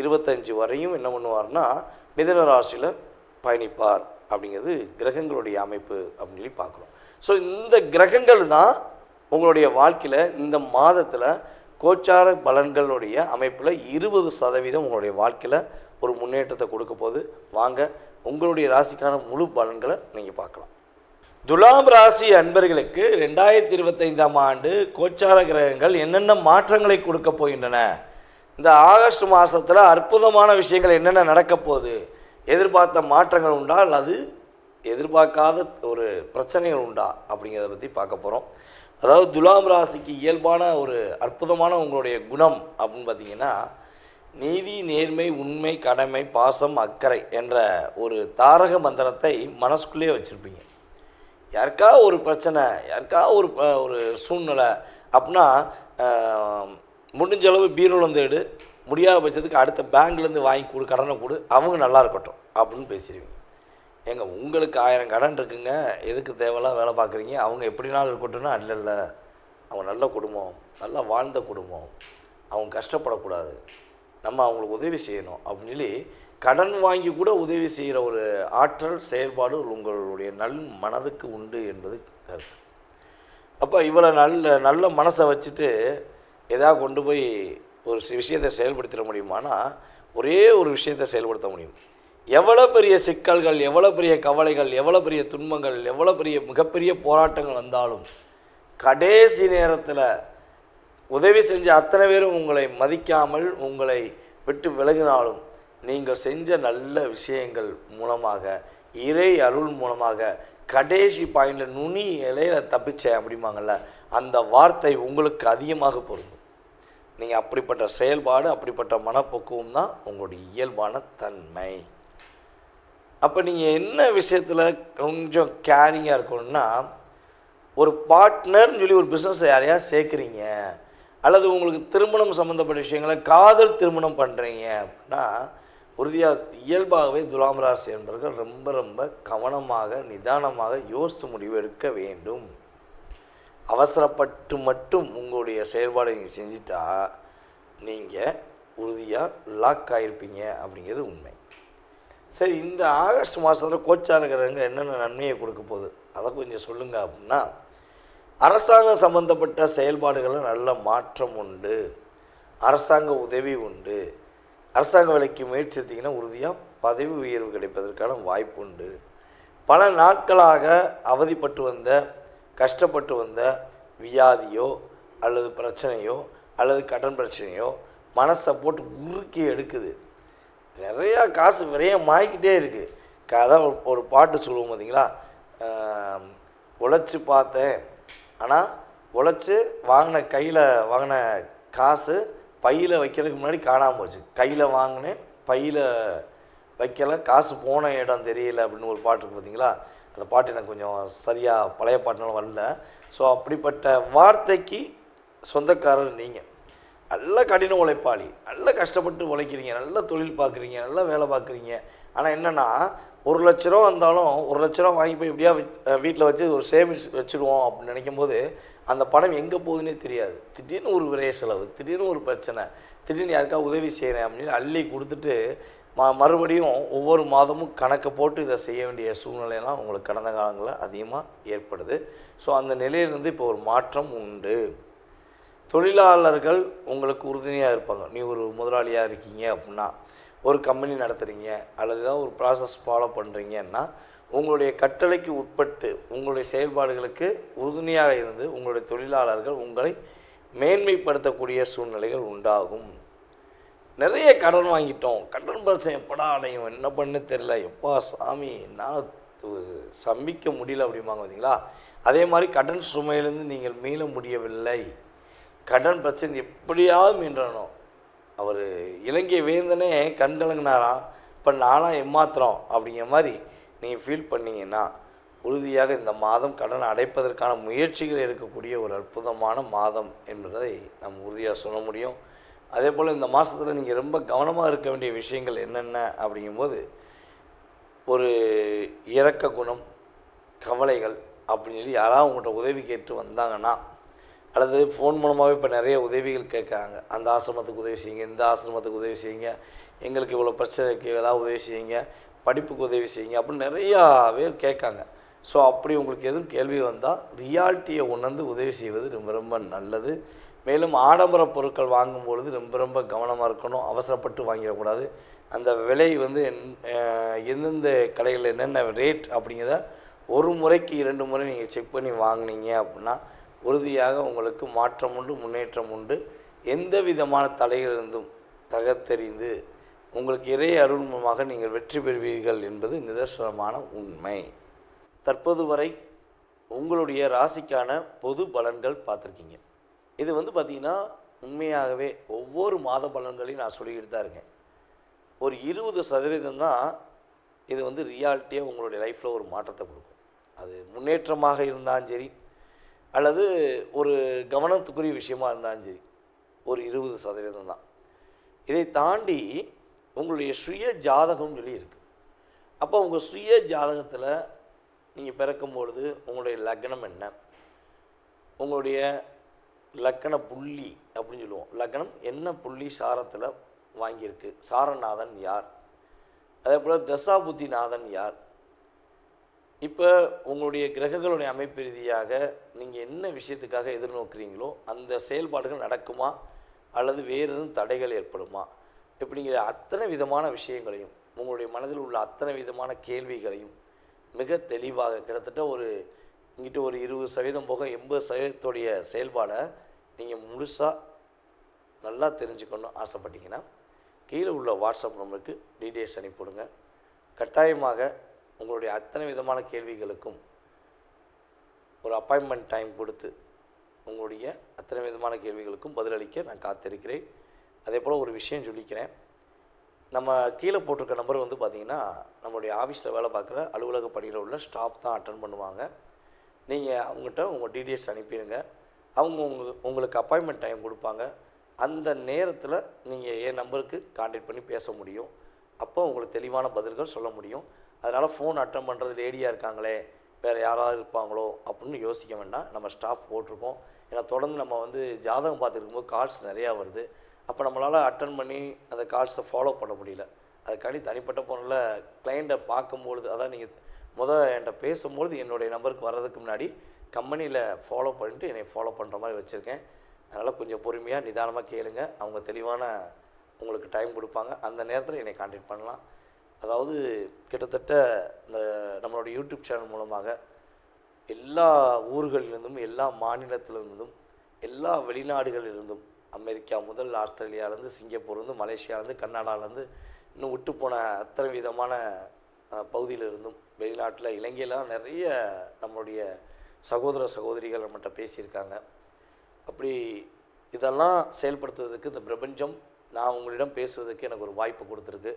இருபத்தஞ்சு வரையும் என்ன பண்ணுவார்னா மிதன ராசியில் பயணிப்பார் அப்படிங்கிறது கிரகங்களுடைய அமைப்பு அப்படின்னு சொல்லி பார்க்குறோம். ஸோ இந்த கிரகங்கள் தான் உங்களுடைய வாழ்க்கையில் இந்த மாதத்தில் கோச்சார பலன்களுடைய அமைப்பில் இருபது சதவீதம் உங்களுடைய வாழ்க்கையில் ஒரு முன்னேற்றத்தை கொடுக்க போது வாங்க உங்களுடைய ராசிக்கான முழு பலன்களை நீங்கள் பார்க்கலாம். துலாம் ராசி அன்பர்களுக்கு ரெண்டாயிரத்தி இருபத்தைந்தாம் ஆண்டு கோச்சார கிரகங்கள் என்னென்ன மாற்றங்களை கொடுக்க போகின்றன? இந்த ஆகஸ்ட் மாதத்தில் அற்புதமான விஷயங்கள் என்னென்ன நடக்க போகுது? எதிர்பார்த்த மாற்றங்கள் உண்டா? அல்லது எதிர்பார்க்காத ஒரு பிரச்சனைகள் உண்டா? அப்படிங்கிறத பற்றி பார்க்க போகிறோம் அதாவது துலாம் ராசிக்கு இயல்பான ஒரு அற்புதமான உங்களுடைய குணம் அப்படின்னு பார்த்தீங்கன்னா நீதி நேர்மை உண்மை கடமை பாசம் அக்கறை என்ற ஒரு தாரக மந்திரத்தை மனசுக்குள்ளேயே வச்சுருப்பீங்க. யாருக்கா ஒரு பிரச்சனை யாருக்கா ஒரு ஒரு சூழ்நிலை அப்படின்னா முடிஞ்ச அளவு பீரோலேருந்து எடு. முடியாத பட்சத்துக்கு அடுத்த பேங்க்லேருந்து வாங்கி கொடு கடனை கொடு. அவங்க நல்லா இருக்கட்டும் அப்படின்னு பேசிடுவீங்க. ஏங்க உங்களுக்கு ஆயிரம் கடன் இருக்குங்க. எதுக்கு தேவையெல்லாம் வேலை பார்க்குறீங்க? அவங்க எப்படினாலும் இருக்கட்டும்னா இல்லை இல்லை. அவங்க நல்ல குடும்பம் நல்லா வாழ்ந்த குடும்பம். அவங்க கஷ்டப்படக்கூடாது. நம்ம அவங்களுக்கு உதவி செய்யணும் அப்படின்னு சொல்லி கடன் வாங்கி கூட உதவி செய்கிற ஒரு ஆற்றல் செயல்பாடு உங்களுடைய நல் மனதுக்கு உண்டு என்பது கருத்து. அப்போ இவ்வளோ நல்ல நல்ல மனசை வச்சுட்டு எதாவது கொண்டு போய் ஒரு விஷயத்தை செயல்படுத்திட முடியுமானா ஒரே ஒரு விஷயத்தை செயல்படுத்த முடியும். எவ்வளோ பெரிய சிக்கல்கள் எவ்வளோ பெரிய கவலைகள் எவ்வளோ பெரிய துன்பங்கள் எவ்வளோ பெரிய மிகப்பெரிய போராட்டங்கள் வந்தாலும் கடைசி நேரத்தில் உதவி செஞ்ச அத்தனை பேரும் உங்களை மதிக்காமல் உங்களை விட்டு விலகினாலும் நீங்கள் செஞ்ச நல்ல விஷயங்கள் மூலமாக இறை அருள் மூலமாக கடைசி பாயிண்டில் நுனி இலையில் தப்பிச்சேன் அப்படிம்பாங்கள்ல அந்த வார்த்தை உங்களுக்கு அதிகமாக பொருந்தும். நீங்கள் அப்படிப்பட்ட செயல்பாடு அப்படிப்பட்ட மனப்பக்குவம் தான் உங்களுடைய இயல்பான தன்மை. அப்போ நீங்கள் என்ன விஷயத்தில் கொஞ்சம் கேரிங்காக இருக்கணும்னா ஒரு பார்ட்னர்னு சொல்லி ஒரு பிஸ்னஸை யாரையா சேர்க்குறீங்க அல்லது உங்களுக்கு திருமணம் சம்மந்தப்பட்ட விஷயங்களை காதல் திருமணம் பண்ணுறீங்க அப்படின்னா உறுதியாக இயல்பாகவே துலாம் ராசி என்பவர்கள் ரொம்ப ரொம்ப கவனமாக நிதானமாக யோசித்து முடிவு எடுக்க வேண்டும். அவசரப்பட்டு மட்டும் உங்களுடைய செயல்பாடை நீங்கள் செஞ்சிட்டா நீங்கள் உறுதியாக லாக் ஆகிருப்பீங்க அப்படிங்கிறது உண்மை. சரி இந்த ஆகஸ்ட் மாதத்தில் கோச்சாக இருக்கிறவங்க என்னென்ன நன்மையை கொடுக்க போகுது? அதை கொஞ்சம் சொல்லுங்கள் அப்படின்னா அரசாங்கம் சம்மந்தப்பட்ட செயல்பாடுகளில் நல்ல மாற்றம் உண்டு அரசாங்க உதவி உண்டு அரசாங்க வேலைக்கு முயற்சி எடுத்திங்கன்னா உறுதியாக பதவி உயர்வு கிடைப்பதற்கான வாய்ப்பு உண்டு. பல நாட்களாக அவதிப்பட்டு வந்த கஷ்டப்பட்டு வந்த வியாதியோ அல்லது பிரச்சனையோ அல்லது கடன் பிரச்சனையோ மனசை போட்டு உருக்கி எடுக்குது. நிறையா காசு விரயம் ஆகிக்கிட்டே இருக்குது கதை அதான் ஒரு- ஒரு பாட்டு சொல்லுவோம் பார்த்தீங்களா உழைச்சி பார்த்தேன். ஆனால் உழைச்சி வாங்கின கையில் வாங்கின காசு பையில் வைக்கிறதுக்கு முன்னாடி காணாமல் போச்சு. கையில் வாங்கினேன் பையில் வைக்கல காசு போன இடம் தெரியல அப்படின்னு ஒரு பாட்டு இருக்கு பார்த்தீங்களா அந்த பாட்டு எனக்கு கொஞ்சம் சரியாக பழைய பாட்டுனாலும் வரல. ஸோ அப்படிப்பட்ட வார்த்தைக்கு சொந்தக்காரர் நீங்கள் நல்ல கடின உழைப்பாளி நல்ல கஷ்டப்பட்டு உழைக்கிறீங்க நல்ல தொழில் பார்க்குறீங்க நல்ல வேலை பார்க்குறீங்க. ஆனால் என்னென்னா ஒரு லட்ச ரூபா வந்தாலும் ஒரு லட்ச ரூபா வாங்கி போய் இப்படியா வீட்டில் வச்சு ஒரு சேமிச்சு வச்சுருவோம் அப்படின்னு நினைக்கும் போது அந்த பணம் எங்கே போகுதுன்னே தெரியாது. திடீர்னு ஒரு விரைய செலவு திடீர்னு ஒரு பிரச்சனை திடீர்னு யாருக்கா உதவி செய்கிறேன் அப்படின்னு அள்ளி கொடுத்துட்டு ம மறுபடியும் ஒவ்வொரு மாதமும் கணக்கு போட்டு இதை செய்ய வேண்டிய சூழ்நிலையெல்லாம் உங்களுக்கு கடந்த காலங்களில் அதிகமாக ஏற்படுது. ஸோ அந்த நிலையிலிருந்து இப்போ ஒரு மாற்றம் உண்டு. தொழிலாளர்கள் உங்களுக்கு உறுதுணையாக இருப்பாங்க. நீ ஒரு முதலாளியாக இருக்கீங்க அப்படின்னா ஒரு கம்பெனி நடத்துகிறீங்க அல்லது ஏதாவது ஒரு ப்ராசஸ் ஃபாலோ பண்ணுறீங்கன்னா உங்களுடைய கட்டளைக்கு உட்பட்டு உங்களுடைய செயல்பாடுகளுக்கு உறுதுணையாக இருந்து உங்களுடைய தொழிலாளர்கள் உங்களை மேன்மைப்படுத்தக்கூடிய சூழ்நிலைகள் உண்டாகும். நிறைய கடன் வாங்கிட்டோம். கடன் பிரச்சனை எப்படா அடையும் என்ன பண்ணு தெரில எப்பா சாமி என்னால் சம்பிக்க முடியல அப்படிம்பாங்க பார்த்தீங்களா அதே மாதிரி கடன் சுமையிலேருந்து நீங்கள் மீள முடியவில்லை. கடன் பிரச்சனை எப்படியாவது மீண்டணும். அவர் இலங்கை வேந்தனே கண் கலங்கினாராம். இப்போ நானாக ஏமாத்துறோம். அப்படிங்கிற மாதிரி நீங்கள் ஃபீல் பண்ணிங்கன்னா உறுதியாக இந்த மாதம் கடன் அடைப்பதற்கான முயற்சிகள் இருக்கக்கூடிய ஒரு அற்புதமான மாதம் என்பதை நம்ம உறுதியாக சொல்ல முடியும். அதே போல் இந்த மாதத்தில் நீங்கள் ரொம்ப கவனமாக இருக்க வேண்டிய விஷயங்கள் என்னென்ன அப்படிங்கும்போது ஒரு இரக்க குணம் கவலைகள் அப்படின்னு சொல்லி யாராவது உங்கள்கிட்ட உதவி கேட்டு வந்தாங்கன்னா அல்லது ஃபோன் மூலமாகவே இப்போ நிறைய உதவிகள் கேட்குறாங்க. அந்த ஆசிரமத்துக்கு உதவி செய்யுங்க இந்த ஆசிரமத்துக்கு உதவி செய்யுங்க எங்களுக்கு இவ்வளோ பிரச்சனைக்கு ஏதாவது உதவி செய்யுங்க படிப்புக்கு உதவி செய்யுங்க அப்படின்னு நிறையா பேர் கேட்காங்க. ஸோ அப்படி உங்களுக்கு எதுவும் கேள்வி வந்தால் ரியாலிட்டியை உணர்ந்து உதவி செய்வது ரொம்ப ரொம்ப நல்லது. மேலும் ஆடம்பர பொருட்கள் வாங்கும்பொழுது ரொம்ப ரொம்ப கவனமாக இருக்கணும். அவசரப்பட்டு வாங்கிடக்கூடாது. அந்த விலை வந்து என்- எந்தெந்த கடைகளில் என்னென்ன ரேட் அப்படிங்கிறத ஒரு முறைக்கு இரண்டு முறை நீங்கள் செக் பண்ணி வாங்குனீங்க அப்படின்னா உறுதியாக உங்களுக்கு மாற்றம் உண்டு முன்னேற்றம் உண்டு. எந்த விதமான தடைகளிலிருந்தும் தகத்தெறிந்து உங்களுக்கு இறை அருள் மூலமாக நீங்கள் வெற்றி பெறுவீர்கள் என்பது நிதர்சனமான உண்மை. தற்போது வரை உங்களுடைய ராசிக்கான பொது பலன்கள் பார்த்துருக்கீங்க. இது வந்து பார்த்திங்கன்னா உண்மையாகவே ஒவ்வொரு மாத பலன்களையும் நான் சொல்லிக்கிட்டு தான் இருக்கேன். ஒரு இருபது சதவீதம் தான் இது வந்து ரியாலிட்டியாக உங்களுடைய லைஃப்பில் ஒரு மாற்றத்தை கொடுக்கும். அது முன்னேற்றமாக இருந்தாலும் சரி அல்லது ஒரு கவனத்துக்குரிய விஷயமாக இருந்தாலும் சரி ஒரு இருபது சதவீதம் தான். இதை தாண்டி உங்களுடைய சுய ஜாதகம்னு சொல்லி இருக்குது அப்போ உங்கள் சுய ஜாதகத்தில் நீங்கள் பிறக்கும் பொழுது உங்களுடைய லக்னம் என்ன? உங்களுடைய லக்கண புள்ளி அப்படின்னு சொல்லுவோம். லக்னம் என்ன புள்ளி சாரத்தில் வாங்கியிருக்கு? சாரநாதன் யார்? அதே போல் தசாபுத்திநாதன் யார்? இப்போ உங்களுடைய கிரகங்களுடைய அமைப்பு ரீதியாக நீங்கள் என்ன விஷயத்துக்காக எதிர்நோக்குறீங்களோ அந்த செயல்பாடுகள் நடக்குமா? அல்லது வேறு எதுவும் தடைகள் ஏற்படுமா? இப்படிங்கிற அத்தனை விதமான விஷயங்களையும் உங்களுடைய மனதில் உள்ள அத்தனை விதமான கேள்விகளையும் மிக தெளிவாக கிட்டத்தட்ட ஒரு இங்கிட்ட ஒரு இருபது சதவீதம் போக எண்பது சதவீதத்துடைய செயல்பாடை நீங்கள் முழுசாக நல்லா தெரிஞ்சுக்கணும்னு ஆசைப்பட்டீங்கன்னா கீழே உள்ள வாட்ஸ்அப் நம்பருக்கு டீட்டெயில்ஸ் அனுப்பிவிடுங்க கட்டாயமாக உங்களுடைய அத்தனை விதமான கேள்விகளுக்கும் ஒரு அப்பாயின்மெண்ட் டைம் கொடுத்து உங்களுடைய அத்தனை விதமான கேள்விகளுக்கும் பதிலளிக்க நான் காத்திருக்கிறேன். அதே போல் ஒரு விஷயம் சொல்லிக்கிறேன். நம்ம கீழே போட்டிருக்க நம்பர் வந்து பார்த்திங்கன்னா நம்மளுடைய ஆஃபீஸில் வேலை பார்க்குற அலுவலக பணியில் உள்ள ஸ்டாஃப் தான் அட்டன் பண்ணுவாங்க. நீங்கள் அவங்ககிட்ட உங்கள் டீட்டெயில்ஸ் அனுப்பிடுங்க. அவங்க உங்களுக்கு உங்களுக்கு அப்பாயின்மெண்ட் டைம் கொடுப்பாங்க. அந்த நேரத்தில் நீங்கள் என் நம்பருக்கு காண்டாக்ட் பண்ணி பேச முடியும். அப்போ உங்களுக்கு தெளிவான பதில்கள் சொல்ல முடியும். அதனால் ஃபோன் அட்டன் பண்ணுறது லேடியாக இருக்காங்களே வேறு யாராவது இருப்பாங்களோ அப்படின்னு யோசிக்க வேண்டாம். நம்ம ஸ்டாஃப் போட்டிருக்கோம். ஏன்னா தொடர்ந்து நம்ம வந்து ஜாதகம் பார்த்துருக்கும்போது கால்ஸ் நிறையா வருது. அப்போ நம்மளால் அட்டன் பண்ணி அந்த கால்ஸை ஃபாலோ பண்ண முடியல. அதுக்காண்டி தனிப்பட்ட முறையில் கிளைண்ட்டை பார்க்கும்பொழுது அதான் நீங்கள் முத என்கிட்ட பேசும்பொழுது என்னுடைய நம்பருக்கு வர்றதுக்கு முன்னாடி கம்பெனியில் ஃபாலோ பண்ணிட்டு என்னை ஃபாலோ பண்ணுற மாதிரி வச்சுருக்கேன். அதனால் கொஞ்சம் பொறுமையாக நிதானமாக கேளுங்க. அவங்க தெளிவான உங்களுக்கு டைம் கொடுப்பாங்க. அந்த நேரத்தில் என்னை காண்டக்ட் பண்ணலாம். அதாவது கிட்டத்தட்ட இந்த நம்மளுடைய யூடியூப் சேனல் மூலமாக எல்லா ஊர்களிலிருந்தும் எல்லா மாநிலத்திலிருந்தும் எல்லா வெளிநாடுகளிலிருந்தும் அமெரிக்கா முதல் ஆஸ்திரேலியாவிலேருந்து சிங்கப்பூர்லேருந்து மலேசியாவிலேருந்து கர்நாடகாவிலேருந்து இன்னும் விட்டு போன அத்தனை விதமான பகுதியிலிருந்தும் வெளிநாட்டில் இலங்கையிலாம் நிறைய நம்மளுடைய சகோதர சகோதரிகள் நம்மகிட்ட பேசியிருக்காங்க. அப்படி இதெல்லாம் செயல்படுத்துவதற்கு இந்த பிரபஞ்சம் நான் உங்களிடம் பேசுவதற்கு எனக்கு ஒரு வாய்ப்பு கொடுத்துருக்கு.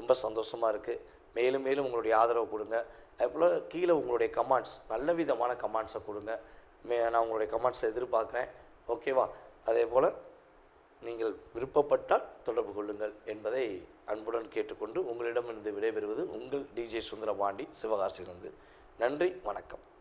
ரொம்ப சந்தோஷமாக இருக்குது மேலும் மேலும் உங்களுடைய ஆதரவு கொடுங்க. அதுபோல் கீழே உங்களுடைய கமெண்ட்ஸ் நல்ல விதமான கமெண்ட்ஸை கொடுங்க. மே நான் உங்களுடைய கமெண்ட்ஸை எதிர்பார்க்குறேன். ஓகேவா? அதே போல் நீங்கள் விருப்பப்பட்டால் தொடர்பு கொள்ளுங்கள் என்பதை அன்புடன் கேட்டுக்கொண்டு உங்களிடமிருந்து விடைபெறுவது உங்கள் டிஜே சுந்தரபாண்டி சிவகாசியிலிருந்து. நன்றி வணக்கம்.